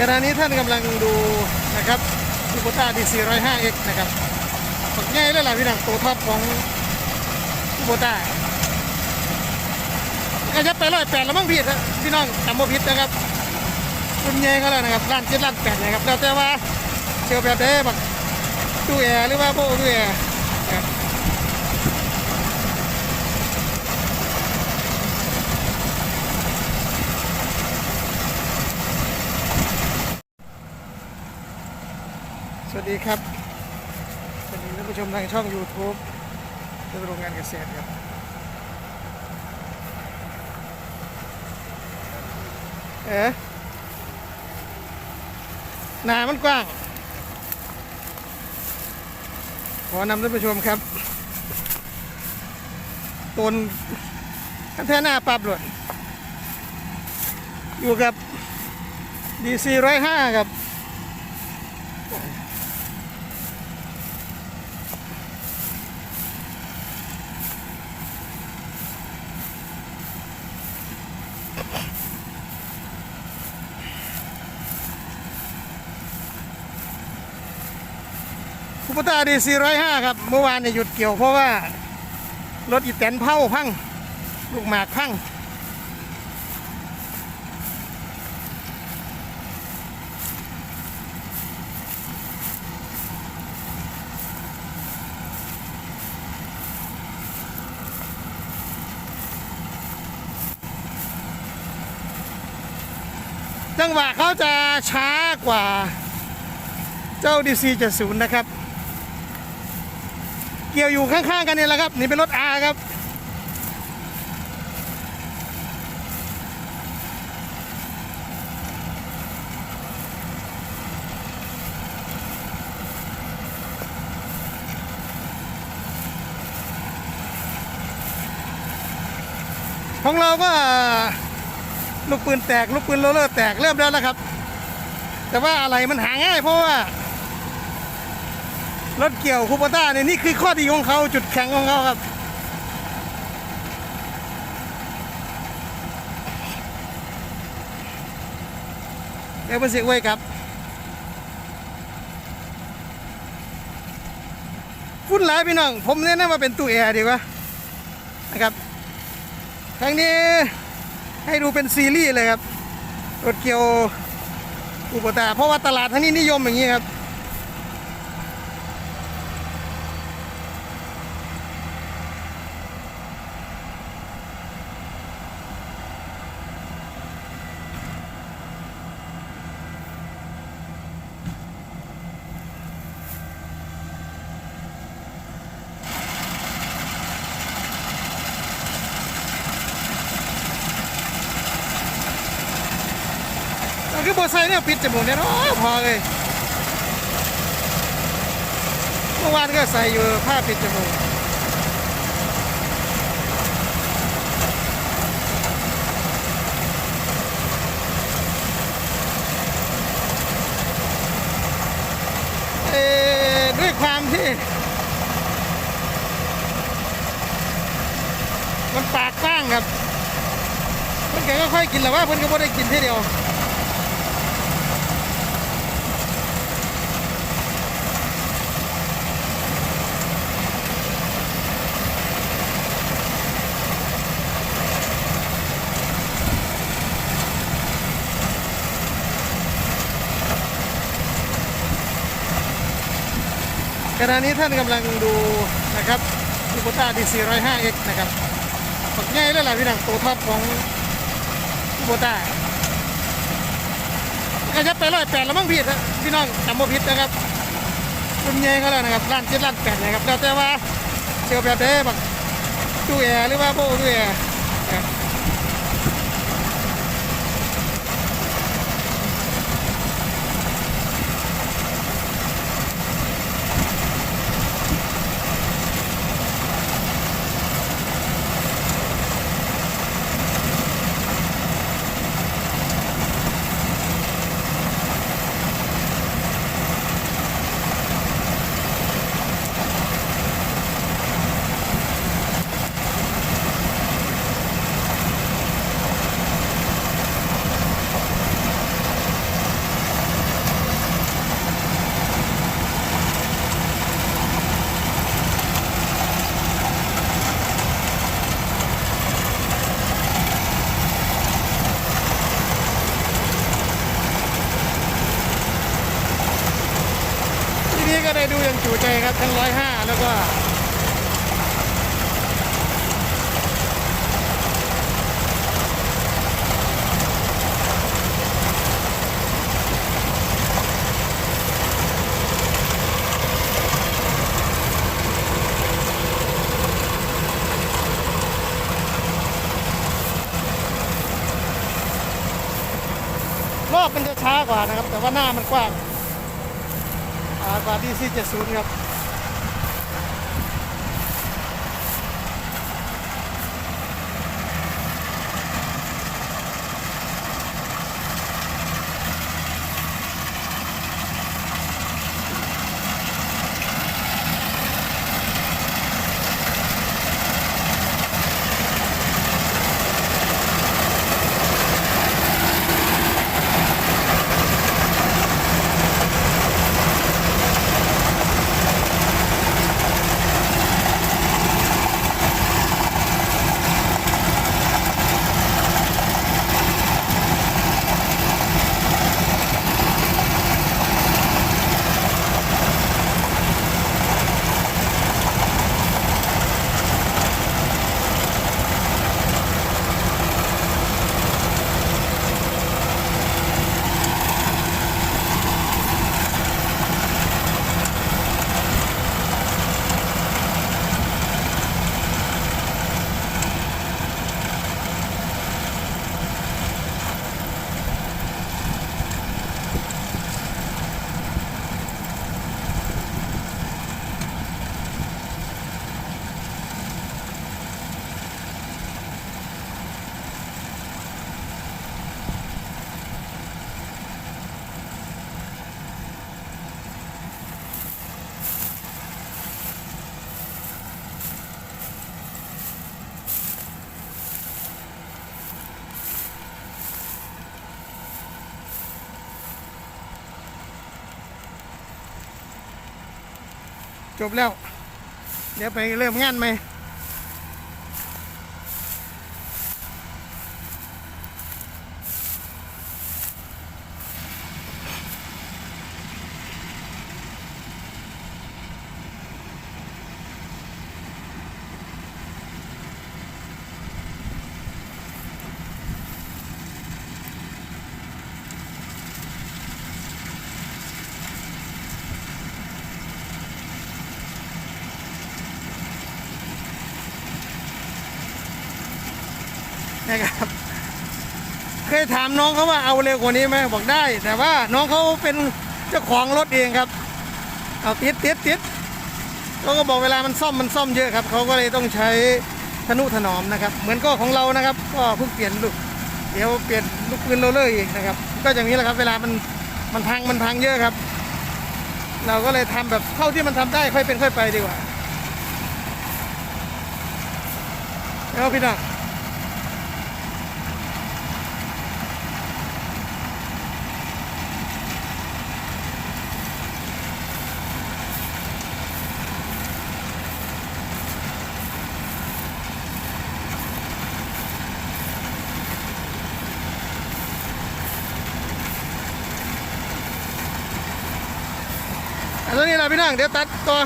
ขณะนี้ท่านกำลังดูนะครับคูโบต้าดีซีร้อยห้าเอ็กนะครับฝักใหญ่เลยล่ะพี่น้องตัวท็อปของคูโบต้าก็จะไปร้อยแปดแล้วมั้งพี่นะพี่น้องจำบ่ผิดนะครับรุ่นใหญ่เขาแล้วนะครับล้านเจ็ดล้านแปดนะครับแล้วแต่ว่าเชียวแบบเด้บักตู้แอร์หรือว่าโบตู้แอร์นะครับ สวัสดีครับสวัสดีท่านผู้ชมทางช่อง YouTube เรื่องโรงงานเกษตรครับเอ๋หนามันกว้าง ขอนำท่านผู้ชมครับตนกันแท่หน้าปรับเลยอยู่กับ DC 105ครับ คูต้าดีซีร้อยห้าครับ เมื่อวานเนี่ยหยุดเกี่ยวเพราะว่า รถอีแตนเผาพัง ลูกหมากพัง จังหวะเขาจะช้ากว่าเจ้า DC 70นะครับ กี่ยวอยู่ข้างๆกันนี่แหละครับ นี่เป็นรถ R ครับ ของเราก็ลูกปืนแตก ลูกปืนโรลเลอร์แตกเริ่มแล้วนะครับ แต่ว่าอะไรมันหาง่ายเพราะว่า รถเกี่ยวคูปต้าเนี่ยนี่คือข้อดีของเขาจุดแข็งของเขาครับเดี๋ยวเป็นเสียงไว้ครับฟุ้นหลายพี่น้อง ผมแนะนำมาเป็นตู้แอร์ดีกว่านะครับครั้งนี้ให้ดูเป็นซีรีส์เลยครับรถเกี่ยวอุปตาเพราะว่าตลาดทั้งนี้นิยมอย่างนี้ครับ คือบอไซเนี่ยปิดจมูกเนี่ยเนาะพอเลยเมื่อวานก็ใส่อยู่ผ้าปิดจมูกเออด้วยความที่ มันปากกว้างครับเพิ่นก็ค่อยกินแหละว่าเพิ่นก็บ่ได้กินทีเดียว ขณะนี้ท่านกำลังดูนะครับคูโบต้าดีซีร้อยห้าเอ็กนะครับฝักใหญ่เลยล่ะพี่น้องตัวท็อปของคูโบต้าก็จะไปร้อยแปดแล้วมั้งพี่นะพี่น้องจำบ่ผิดนะครับรุ่นใหญ่เขาแล้วนะครับล้านเจ็ดล้านแปดนะครับแล้วแต่ว่าเชียวแบบเด้บักตู้แอร์หรือว่าโบตู้แอร์นะครับ ค จุใจครับ ทั้งร้อยห้าแล้วก็รอบมันจะช้ากว่านะครับ แต่ว่าหน้ามันกว้างอ่ากว่า DC 70ครับ จบแล้ว เดี๋ยวไปเริ่มงานไหม นะครับ เคยถามน้องเขาว่าเอาเร็วกว่านี้ไหมบอกได้ แต่ว่าน้องเขาเป็นเจ้าของรถเองครับ เอาติดติดติดเขาก็บอกเวลามันซ่อมมันซ่อมเยอะครับเขาก็เลยต้องใช้ทนุถนอมนะครับ เหมือนก็ของเรานะครับ ก็เพิ่งเปลี่ยนลูกเดี๋ยวเปลี่ยนลูกปืนโรเลอร์อีกนะครับ ก็อย่างนี้แหละครับ เวลามันมันพังมันพังเยอะครับ เราก็เลยทำแบบเท่าที่มันทำได้ค่อยเป็นค่อยไปดีกว่าแล้วพี่น้อง ละพี่น้องเดี๋ยวตัดตัว